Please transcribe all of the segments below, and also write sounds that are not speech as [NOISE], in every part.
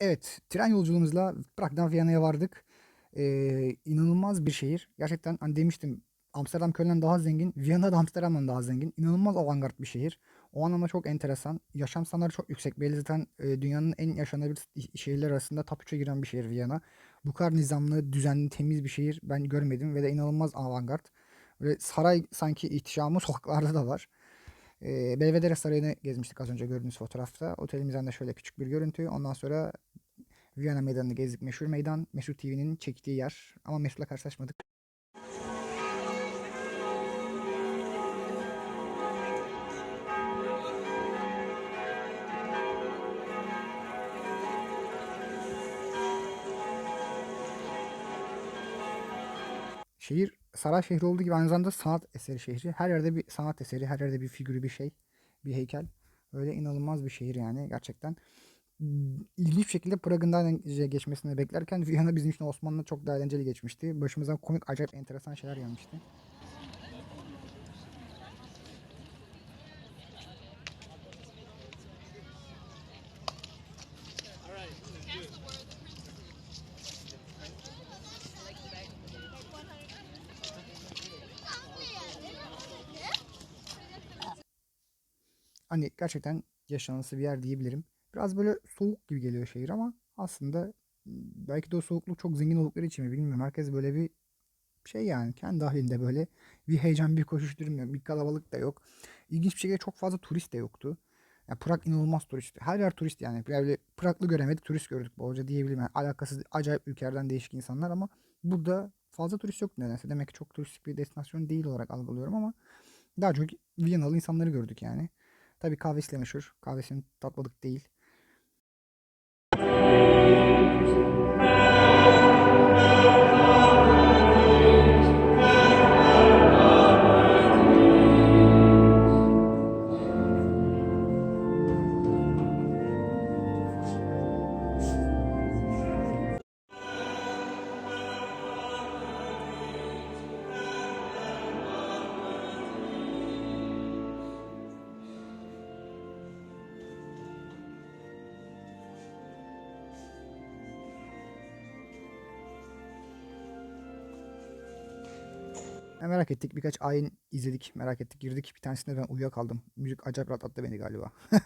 Evet, tren yolculuğumuzla Prag'dan Viyana'ya vardık. Ee, inanılmaz bir şehir. Gerçekten hani demiştim Amsterdam Köln'den daha zengin, Viyana da Amsterdam'dan daha zengin. İnanılmaz avantgard bir şehir. O anlamda çok enteresan. Yaşam standartı çok yüksek. Belli zaten e, dünyanın en yaşanabilir şehirler arasında top 3'e giren bir şehir Viyana. Bu kadar nizamlı, düzenli, temiz bir şehir ben görmedim ve de inanılmaz avantgard. Böyle saray sanki ihtişamı [LAUGHS] sokaklarda da var. Ee, Belvedere Sarayı'nı gezmiştik az önce gördüğünüz fotoğrafta. Otelimizden de şöyle küçük bir görüntü. Ondan sonra Viyana Meydanı'nı gezdik. Meşhur meydan. Meşhur TV'nin çektiği yer. Ama Meşhur'la karşılaşmadık. Şehir saray şehri olduğu gibi aynı zamanda sanat eseri şehri. Her yerde bir sanat eseri, her yerde bir figürü, bir şey, bir heykel. Öyle inanılmaz bir şehir yani gerçekten. İlginç şekilde Prag'ın daha geçmesini beklerken Viyana bizim için Osmanlı çok daha eğlenceli geçmişti. Başımıza komik, acayip enteresan şeyler gelmişti. Hani gerçekten yaşanası bir yer diyebilirim. Biraz böyle soğuk gibi geliyor şehir ama aslında belki de o soğukluk çok zengin oldukları için mi bilmiyorum. Herkes böyle bir şey yani kendi halinde böyle bir heyecan, bir koşuşturmuyor. Bir kalabalık da yok. İlginç bir şekilde çok fazla turist de yoktu. Ya Prag inanılmaz turist. Her yer turist yani. Böyle Praglı göremedik, turist gördük bolca diyebilirim. Yani alakasız acayip ülkelerden değişik insanlar ama burada fazla turist yok nedense. Demek ki çok turistik bir destinasyon değil olarak algılıyorum ama daha çok Viyanalı insanları gördük yani. Tabii kahvesiyle meşhur. Kahvesini tatmadık değil. Merak ettik. Birkaç ayin izledik. Merak ettik. Girdik. Bir tanesinde ben uyuyakaldım. Müzik acayip rahatlattı beni galiba. [LAUGHS]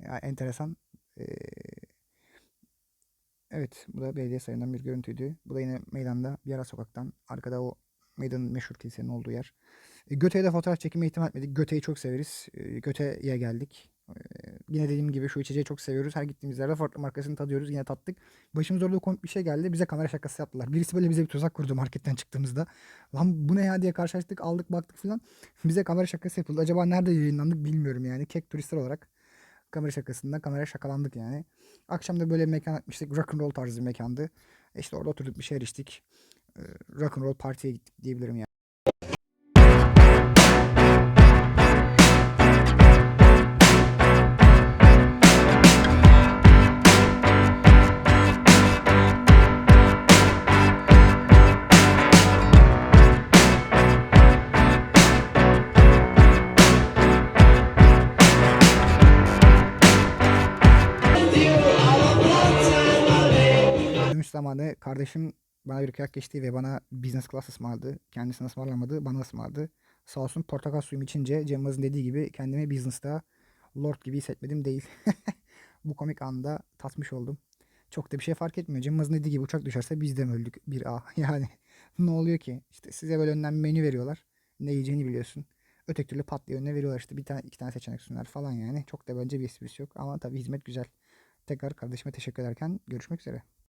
Ya enteresan. Ee, evet. Bu da belediye sarayından bir görüntüydü. Bu da yine meydanda. Bir ara sokaktan. Arkada o meydanın meşhur kilisenin olduğu yer. E, Göte'ye de fotoğraf çekime ihtimal etmedik. Göte'yi çok severiz. E, Göte'ye geldik. Yine dediğim gibi şu içeceği çok seviyoruz. Her gittiğimiz yerde farklı markasını tadıyoruz. Yine tattık. Başımıza orada komik bir şey geldi. Bize kamera şakası yaptılar. Birisi böyle bize bir tuzak kurdu marketten çıktığımızda. Lan bu ne ya diye karşılaştık. Aldık baktık filan. Bize kamera şakası yapıldı. Acaba nerede yayınlandık bilmiyorum yani. Kek turistler olarak kamera şakasında kamera şakalandık yani. Akşam da böyle mekan açmıştık. Rock and roll tarzı bir mekandı. E İşte orada oturduk bir şeyler içtik. E, Rock and roll partiye gittik diyebilirim yani. Zamanı kardeşim bana bir kıyak geçti ve bana business class ısmarladı. Kendisine ısmarlamadı, bana ısmarladı. Sağ olsun portakal suyum içince Cem Yılmaz'ın dediği gibi kendimi business'ta lord gibi hissetmedim değil. [LAUGHS] Bu komik anda tatmış oldum. Çok da bir şey fark etmiyor. Cem Yılmaz'ın dediği gibi uçak düşerse biz de öldük? Bir A. [LAUGHS] Yani ne oluyor ki? İşte size böyle önden menü veriyorlar. Ne yiyeceğini biliyorsun. Öteki türlü pat diye önüne veriyorlar işte bir tane iki tane seçenek sunuyorlar falan yani. Çok da bence bir esprisi yok ama tabii hizmet güzel. Tekrar kardeşime teşekkür ederken görüşmek üzere.